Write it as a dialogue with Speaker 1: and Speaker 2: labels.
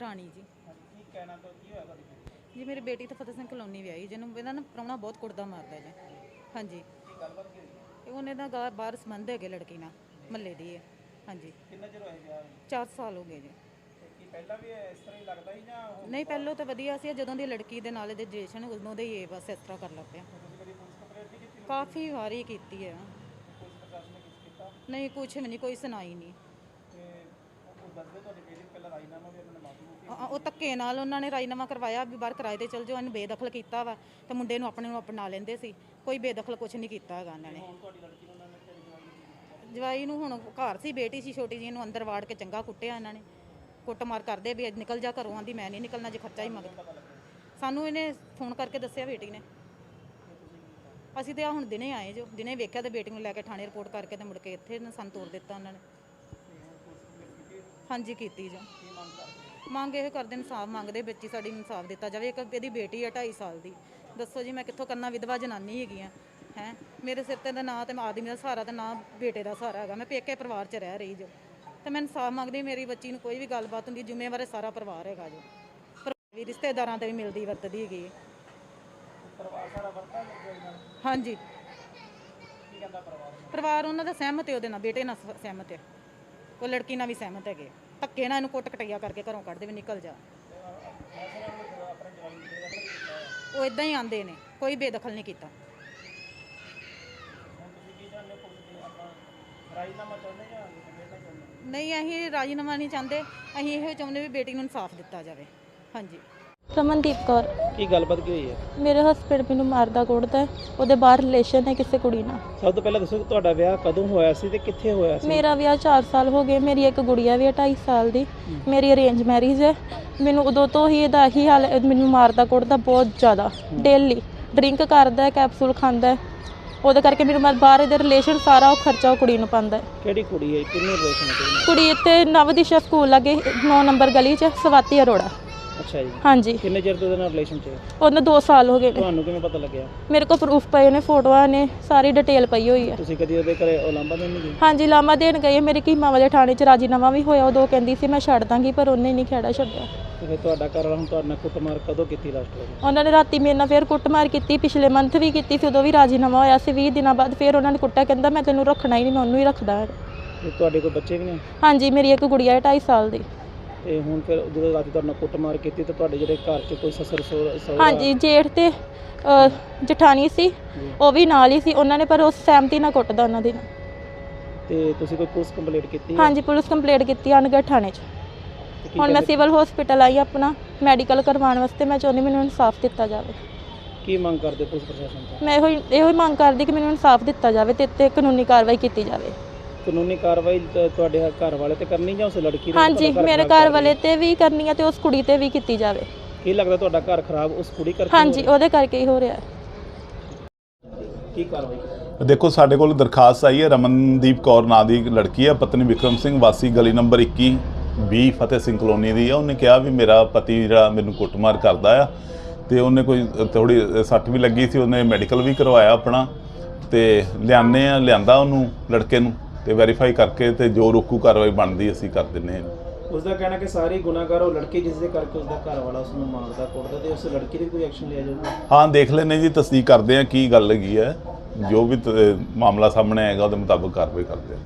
Speaker 1: ਰਾਣੀ ਜੀ।
Speaker 2: ਕੀ ਕਹਿਣਾ ਤੋਂ ਕੀ ਹੋਇਆ ਤੁਹਾਡੀ ਬੇਟੀ?
Speaker 1: ਜੀ ਮੇਰੀ ਬੇਟੀ ਤਾਂ ਫਤਿਹ ਸਿੰਘ ਕਲੋਨੀ ਵਿਆਹੀ ਜਿਹਨੂੰ ਇਹਦਾ ਨਾ ਪ੍ਰਾਹੁਣਾ ਬਹੁਤ ਕੁੱਟਦਾ ਮਾਰਦਾ ਜੀ। ਹਾਂਜੀ।
Speaker 2: ਕੀ ਗੱਲਬਾਤ ਕੀ ਹੋਈ
Speaker 1: ਇਹ ਉਹਨੇ ਦਾ ਗਾ- ਬਾਹਰ ਸੰਬੰਧ ਹੈਗੇ ਲੜਕੀ ਨਾਲ ਮੱਲੇ ਦੀ ਹੈ ਹਾਂਜੀ।
Speaker 2: ਕਿੰਨਾ ਚਿਰ ਹੋਇਆ ਵਿਆਹ? ਨੂੰ?
Speaker 1: 4 ਸਾਲ ਹੋ ਗਏ ਜੀ।
Speaker 2: ਤੇ ਕੀ ਪਹਿਲਾਂ ਵੀ ਇਸ ਤਰ੍ਹਾਂ ਹੀ ਲੱਗਦਾ ਸੀ ਜਾਂ ਹੁਣ
Speaker 1: ਨਹੀਂ ਪਹਿਲੋਂ ਤਾਂ ਵਧੀਆ ਸੀ ਜਦੋਂ ਦੀ ਲੜਕੀ ਦੇ ਨਾਲ ਇਹਦੇ ਰਿਲੇਸ਼ਨ ਉਦੋਂ ਦੇ ਹੀ ਇਹ ਬਸ ਇਸ ਤਰ੍ਹਾਂ ਕਰ ਲੱਗ ਪਿਆ
Speaker 2: ਤੁਸੀਂ ਕਦੀ ਪੁਲਿਸ ਕੰਪਲੇਂਟ ਨਹੀਂ ਕੀਤੀ?
Speaker 1: ਕਾਫੀ ਵਾਰੀ ਕੀਤੀ ਹੈ
Speaker 2: ਪੁਲਿਸ ਪ੍ਰਸ਼ਾਸਨ ਨੇ ਕੁਝ ਕੀਤਾ?
Speaker 1: ਨਹੀਂ ਕੁਛ ਵੀ ਨਹੀਂ ਕੋਈ ਸੁਣਾਈ ਨਹੀਂ।
Speaker 2: ਤੇ ਉਹ ਉਹ ਦੱਸਦੇ ਤੁਹਾਡੀ ਬੇਟੀ ਨੂੰ ਪਹਿਲਾਂ ਰਾਜੀਨਾਮਾ ਵੀ ਉਹਨਾਂ ਨੇ ਮਾਫੀ ਮੁਕੀ
Speaker 1: ਅ- ਉਹ ਧੱਕੇ ਨਾਲ ਉਹਨਾਂ ਨੇ ਰਾਜੀਨਾਮਾ ਕਰਵਾਇਆ ਵੀ ਬਾਹਰ ਕਿਰਾਏ ਤੇ ਚਲ ਜਾਓ ਇਹਨੂੰ ਬੇਦਖਲ ਕੀਤਾ ਵਾ। ਤੇ ਮੁੰਡੇ ਨੂੰ ਆਪਣੇ ਨੂੰ ਅਪਣਾ ਲੈਂਦੇ ਸੀ। ਕੋਈ ਬੇਦਖਲ ਕੁਛ ਨਹੀਂ ਕੀਤਾ ਹੈਗਾ ਉਹਨਾਂ ਨੇ।
Speaker 2: ਹੁਣ ਤੁਹਾਡੀ ਲੜਕੀ ਨੂੰ ਉਹਨਾਂ ਨੇ ਕਿਹੜੀ ਜਵਾਬ
Speaker 1: ਜਵਾਈ ਨੂੰ ਹੁਣ ਘਰ ਸੀ ਬੇਟੀ ਸੀ ਛੋਟੀ ਜੀ ਨੂੰ ਅੰਦਰ ਵਾੜ ਕੇ ਚੰਗਾ ਕੁੱਟਿਆ ਇਹਨਾਂ ਨੇ। ਕੁੱਟਮਾਰ ਕਰਦੇ ਵੀ ਅੱਜ ਨਿਕਲ ਜਾ ਘਰੋਂ ਆਂਦੀ ਮੈਂ ਨਹੀਂ ਨਿਕਲਣਾ ਜੇ ਖਰਚਾ ਹੀ ਮੰਗਦਾ ਸਾਨੂੰ ਇਹਨੇ ਫੋਨ ਕਰਕੇ ਦੱਸਿਆ ਬੇਟੀ ਨੇ। ਅਸੀਂ ਤੇ ਆ ਹੁਣ ਦਿਨੇ ਆਏ ਜੋ ਦਿਨੇ ਵੇਖਿਆ ਤੇ ਬੇਟੀ ਨੂੰ ਲੈ ਕੇ ਥਾਣੇ ਰਿਪੋਰਟ ਕਰਕੇ ਤੇ ਮੁੜ ਕੇ ਇੱਥੇ ਸਾਨੂੰ ਤੋਰ ਦਿੱਤਾ ਉਹਨਾਂ ਨੇ। ਹਾਂਜੀ ਕੀਤੀ ਜੋ।
Speaker 2: ਕੀ ਮੰਗ ਕਰਦੇ
Speaker 1: ਮੰਗ ਇਹ ਕਰਦੇ ਇਨਸਾਫ ਮੰਗਦੇ ਵਿੱਚ ਹੀ ਸਾਡੀ ਇਨਸਾਫ ਦਿੱਤਾ ਜਾਵੇ। ਇੱਕ ਇਹਦੀ ਬੇਟੀ ਹੈ 2.5 ਸਾਲ ਦੀ। ਦੱਸੋ ਜੀ ਮੈਂ ਕਿੱਥੋਂ ਕਰਨਾ ਵਿਧਵਾ ਜਨਾਨੀ ਹੈਗੀ ਆ ਹੈ? ਮੇਰੇ ਸਿਰ ਤੇ ਦਾ ਨਾਂ ਤੇ ਆਦਮੀ ਦਾ ਸਹਾਰਾ ਤੇ ਨਾਂ ਬੇਟੇ ਦਾ ਸਹਾਰਾ ਹੈਗਾ। ਮੈਂ ਪੇਕੇ ਪਰਿਵਾਰ 'ਚ ਰਹਿ ਰਹੀ ਜੋ। ਤੇ ਮੈਂ ਇਨਸਾਫ ਮੰਗਦੀ ਮੇਰੀ ਬੱਚੀ ਨੂੰ ਕੋਈ ਵੀ ਗੱਲਬਾਤ ਹੁੰਦੀ ਜ਼ਿੰਮੇਵਾਰ ਸਾਰਾ ਪਰਿਵਾਰ ਹੈਗਾ ਜੋ। ਪਰ ਵੀ ਰਿਸ਼ਤੇਦਾਰਾਂ ਤੇ ਵੀ ਮਿਲਦੀ ਵਰਤਦੀ ਹੈਗੀ ਹੈ।
Speaker 2: ਪਰਿਵਾਰ ਸਾਰਾ ਵਰਤਾ ਲੱਗਿਆ ਇਹਨਾਂ ਨੂੰ
Speaker 1: ਹਾਂਜੀ।
Speaker 2: ਕੀ ਕਹਿੰਦਾ ਪਰਿਵਾਰ?
Speaker 1: ਪਰਿਵਾਰ ਉਹਨਾਂ ਦਾ ਸਹਿਮਤ ਹੈ ਉਹਦੇ ਨਾਲ ਬੇਟੇ ਨਾਲ ਸ- ਸਹਿਮਤ ਹੈ। ਉਹ ਲੜਕੀ ਨਾਲ ਵੀ ਸਹਿਮਤ ਹੈਗੇ। ਧੱਕੇ ਨਾਲ ਇਹਨੂੰ ਕੁੱਟ ਕਟਈਆ ਕਰਕੇ ਘਰੋਂ ਕੱਢ ਦੇ ਵੀ ਨਿਕਲ ਜਾ। ਉਹ ਇਦਾਂ ਹੀ ਆਂਦੇ ਨੇ, ਕੋਈ ਬੇਦਖਲ ਨਹੀਂ ਕੀਤਾ।
Speaker 2: ਨਹੀਂ,
Speaker 1: ਅਸੀਂ ਰਾਜੀਨਾਮਾ ਨਹੀਂ ਚਾਹੁੰਦੇ। ਅਸੀਂ ਇਹੋ ਚਾਹੁੰਦੇ ਵੀ ਬੇਟੀ ਨੂੰ ਇਨਸਾਫ ਦਿੱਤਾ ਜਾਵੇ। ਹਾਂਜੀ।
Speaker 3: ਰਮਨਦੀਪ ਕੌਰ।
Speaker 2: ਕੀ ਗੱਲਬਾਤ ਕੀ ਹੋਈ ਹੈ?
Speaker 3: ਮੇਰੇ ਹਸਬੰਡ ਮੈਨੂੰ ਮਾਰਦਾ ਕੁੱਟਦਾ ਹੈ। ਉਹਦੇ ਬਾਹਰ ਰਿਲੇਸ਼ਨ ਹੈ ਕਿਸੇ ਕੁੜੀ ਨਾਲ।
Speaker 2: ਸਭ ਤੋਂ ਪਹਿਲਾਂ ਦੱਸੋ ਕਿ ਤੁਹਾਡਾ ਵਿਆਹ ਕਦੋਂ ਹੋਇਆ ਸੀ ਤੇ ਕਿੱਥੇ ਹੋਇਆ ਸੀ?
Speaker 3: ਮੇਰਾ ਵਿਆਹ 4 ਸਾਲ ਹੋ ਗਏ। ਮੇਰੀ ਇੱਕ ਗੁੜੀਆ ਵੀ ਹੈ 2.5 ਸਾਲ ਦੀ। ਮੇਰੀ ਅਰੇਂਜ ਮੈਰਿਜ ਹੈ। ਮੈਨੂੰ ਉਦੋਂ ਤੋਂ ਹੀ ਇਹਦਾ ਹੀ ਹਾਲ ਹੈ, ਮੈਨੂੰ ਮਾਰਦਾ ਕੁੱਟਦਾ ਬਹੁਤ ਜ਼ਿਆਦਾ। ਡੇਲੀ ਡਰਿੰਕ ਕਰਦਾ ਹੈ ਕੈਪਸੂਲ ਖਾਂਦਾ ਹੈ। ਉਹਦੇ ਕਰਕੇ ਮੈਨੂੰ ਮੈਂ ਬਾਹਰ ਇਹਦੇ ਰਿਲੇਸ਼ਨ ਸਾਰਾ ਉਹ ਖਰਚਾ ਉਹ ਕੁੜੀ ਨੂੰ ਪਾਉਂਦਾ ਹੈ।
Speaker 2: ਕਿਹੜੀ ਕੁੜੀ ਹੈ? ਕਿੰਨੇ ਰਿਲੇਸ਼ਨ
Speaker 3: ਕੁੜੀ ਇੱਥੇ ਨਵਦਿਸ਼ਾ ਸਕੂਲ ਲੱਗੇ 9 ਨੰਬਰ ਗਲੀ 'ਚ ਸਵਾਤੀ ਅਰੋੜਾ।
Speaker 2: ਅੱਛਾ ਜੀ।
Speaker 3: ਹਾਂਜੀ।
Speaker 2: ਕਿੰਨੇ ਚਿਰ ਤੋਂ ਉਹਦੇ ਨਾਲ ਰਿਲੇਸ਼ਨ ਚ ਹੈ?
Speaker 3: ਉਹਨਾਂ 2 ਸਾਲ ਹੋ ਗਏ ਨੇ।
Speaker 2: ਤੁਹਾਨੂੰ ਕਿਵੇਂ ਪਤਾ ਲੱਗਿਆ?
Speaker 3: ਮੇਰੇ ਕੋਲ ਪ੍ਰੂਫ ਪਏ ਨੇ ਫੋਟੋਆਂ ਨੇ ਸਾਰੀ ਡਿਟੇਲ ਪਈ ਹੋਈ ਹੈ।
Speaker 2: ਤੁਸੀਂ ਕਦੀ ਉਹਦੇ ਘਰੇ ਉਲਾਂਭਾ ਦੇਣ ਨਹੀਂ ਗਏ?
Speaker 3: ਹਾਂਜੀ ਲਾਮਾ ਦੇਣ ਗਏ। ਮੇਰੇ ਕੀਮਾ ਵਾਲੇ ਥਾਣੇ 'ਚ ਰਾਜੀਨਾਮਾ ਵੀ ਹੋਇਆ। ਉਦੋਂ ਕਹਿੰਦੀ ਸੀ ਮੈਂ ਛੱਡ ਦਾਂਗੀ ਪਰ ਉਹਨੇ ਨਹੀਂ ਖੇੜਾ ਛੱਡਿਆ।
Speaker 2: ਤੇ ਫਿਰ ਤੁਹਾਡਾ ਘਰ ਵਾਲਾ ਹੁਣ ਤੁਹਾਡੇ ਨਾਲ ਕੁੱਟਮਾਰ ਕਦੋਂ ਕੀਤੀ ਲਾਸਟ ਵਾਰ?
Speaker 3: ਉਹਨਾਂ ਨੇ ਰਾਤੀ ਮੇਰੇ ਨਾਲ ਫਿਰ ਕੁੱਟਮਾਰ ਕੀਤੀ। ਪਿਛਲੇ ਮੰਥ ਵੀ ਕੀਤੀ ਸੀ ਉਦੋਂ ਵੀ ਰਾਜੀਨਾਮਾ ਹੋਇਆ ਸੀ। 20 ਦਿਨਾਂ ਬਾਅਦ ਫਿਰ ਉਹਨਾਂ ਨੇ ਕੁੱਟਿਆ। ਕਹਿੰਦਾ ਮੈਂ ਤੈਨੂੰ ਰੱਖਣਾ ਹੀ ਨਹੀਂ ਮੈਂ ਉਹਨੂੰ ਹੀ ਰੱਖਦਾ ਹਾਂ।
Speaker 2: ਤੇ ਤੁਹਾਡੇ ਕੋਈ ਬੱਚੇ ਵੀ ਨੇ?
Speaker 3: ਹਾਂਜੀ ਮੇਰੀ ਇੱਕ ਗੁੜੀਆ ਹੈ 2.5 ਸਾਲ ਦੀ।
Speaker 2: ਤੇ ਹੁਣ ਫਿਰ ਜਦੋਂ ਰਾਤੀ ਤੁਹਾਡੇ ਨਾਲ ਕੁੱਟਮਾਰ ਕੀਤੀ ਤੇ ਤੁਹਾਡੇ ਜਿਹੜੇ ਘਰ 'ਚ ਕੋਈ ਸਸਰ ਸਹੁਰਾ-
Speaker 3: ਹਾਂਜੀ ਜੇਠ ਤੇ ਅ, ਜਠਾਣੀ ਸੀ ਉਹ ਵੀ ਨਾਲ ਹੀ ਸੀ ਉਹਨਾਂ ਨੇ ਪਰ ਉਸ ਸਹਿਮਤੀ ਨਾਲ ਕੁੱਟਦਾ ਉਹਨਾਂ ਦੀ।
Speaker 2: ਤੇ ਤੁਸੀਂ ਕੋਈ ਪੁਲਿਸ ਕੰਪਲੀਟ ਕੀਤੀ ਹੈ?
Speaker 3: ਹਾਂਜੀ ਪੁਲਿਸ ਕੰਪਲੇਂਟ ਕੀਤੀ ਅਨਗੜ ਥਾਣੇ 'ਚ।
Speaker 2: ਤੇ ਕੀ
Speaker 3: ਹੁਣ ਮੈਂ
Speaker 2: ਕਹਿੰਦੇ-
Speaker 3: ਸਿਵਲ ਹਸਪੀਟਲ ਆਈ ਆਪਣਾ ਮੈਡੀਕਲ ਕਰਵਾਉਣ ਵਾਸਤੇ ਮੈਂ ਚਾਹੁੰਦੀ ਮੈਨੂੰ ਇਨਸਾਫ ਦਿੱਤਾ ਜਾਵੇ।
Speaker 2: ਕੀ ਮੰਗ ਕਰਦੇ ਪੁਲਿਸ ਪ੍ਰਸ਼ਾਸਨ ਤੋਂ?
Speaker 3: ਮੈਂ ਇਹੋ ਹੀ ਇਹੋ ਹੀ ਮੰਗ ਕਰਦੀ ਕਿ ਮੈਨੂੰ ਇਨਸਾਫ ਦਿੱਤਾ ਜਾਵੇ ਤੇ ਤੇ ਕਾਨੂੰਨੀ ਕਾਰਵਾਈ ਕੀਤੀ ਜਾਵੇ।
Speaker 2: ਕਾਨੂੰਨੀ ਕਾਰਵਾਈ ਤ- ਤੁਹਾਡੇ ਘਰ ਵਾਲੇ ਤੇ ਕਰਨੀ ਜਾਂ ਉਸ ਲੜਕੀ ਦੇ
Speaker 3: ਹਾਂਜੀ
Speaker 2: ਤੁਹਾਡਾ
Speaker 3: ਮੇਰੇ
Speaker 2: ਖਰਾਬ
Speaker 3: ਘਰ ਵਾਲੇ ਤੇ ਵੀ ਕਰਨੀ ਹੈ ਤੇ ਉਸ ਕੁੜੀ ਤੇ ਵੀ ਕੀਤੀ ਜਾਵੇ?
Speaker 2: ਕੀ ਲੱਗਦਾ ਤੁਹਾਡਾ ਘਰ ਖਰਾਬ ਉਸ ਕੁੜੀ ਕਰਕੇ
Speaker 3: ਹਾਂਜੀ ਉਹਦੇ ਕਰਕੇ ਹੀ ਹੋ ਰਿਹਾ। ਹੈ
Speaker 2: ਕੀ ਕਾਰਵਾਈ ਕੀਤੀ?
Speaker 4: ਦੇਖੋ ਸਾਡੇ ਕੋਲ ਦਰਖਾਸਤ ਆਈ ਹੈ ਰਮਨਦੀਪ ਕੌਰ ਨਾਂ ਦੀ ਇੱਕ ਲੜਕੀ ਹੈ ਪਤਨੀ ਵਿਕਰਮ ਸਿੰਘ ਵਾਸੀ ਗਲੀ ਨੰਬਰ 21 20 ਫਤਿਹ ਸਿੰਘ ਕਲੋਨੀ ਦੀ ਹੈ ਉਹਨੇ ਕਿਹਾ ਵੀ ਮੇਰਾ ਪਤੀ ਜਿਹੜਾ ਮੈਨੂੰ ਕੁੱਟਮਾਰ ਕਰਦਾ ਆ ਤੇ ਉਹਨੇ ਕੋਈ ਥੋੜੀ ਸੱਟ ਵੀ ਲੱਗੀ ਸੀ ਉਹਨੇ ਮੈਡੀਕਲ ਵੀ ਕਰਵਾਇਆ ਆਪਣਾ ਤੇ ਲਿਆਨੇ ਆ ਲਿਆਂਦਾ ਉਹਨੂੰ ਲੜਕੇ ਨੂੰ। ਤੇ ਵੈਰੀਫਾਈ ਕਰਕੇ ਤੇ ਜੋ ਰੋਕੂ ਕਾਰਵਾਈ ਬਣਦੀ ਅਸੀਂ ਕਰ ਦਿੰਨੇ ਹਾਂ।
Speaker 2: ਉਸ ਦਾ ਕਹਿਣਾ ਕਿ ਸਾਰੀ ਗੁਨਾਹਗਾਰ ਉਹ ਲੜਕੀ ਜਿਸ ਦੇ ਕਰਕੇ ਉਸ ਦਾ ਘਰ ਵਾਲਾ ਉਸ ਨੂੰ ਮਾਰਦਾ ਕੁੱਟਦਾ ਤੇ ਉਸ ਲੜਕੀ ਦੇ ਕੋਈ ਐਕਸ਼ਨ ਲਿਆ ਜਾਊਗਾ?
Speaker 4: ਹਾਂ ਦੇਖ ਲੈਨੇ ਜੀ ਤਸਦੀਕ ਕਰਦੇ ਆ ਕੀ ਗੱਲ ਹੈਗੀ ਹੈ। ਜੋ ਵੀ ਤ- ਮਾਮਲਾ ਸਾਹਮਣੇ ਆਏਗਾ ਉਹਦੇ ਮੁਤਾਬਕ ਕਾਰਵਾਈ ਕਰਦੇ ਆ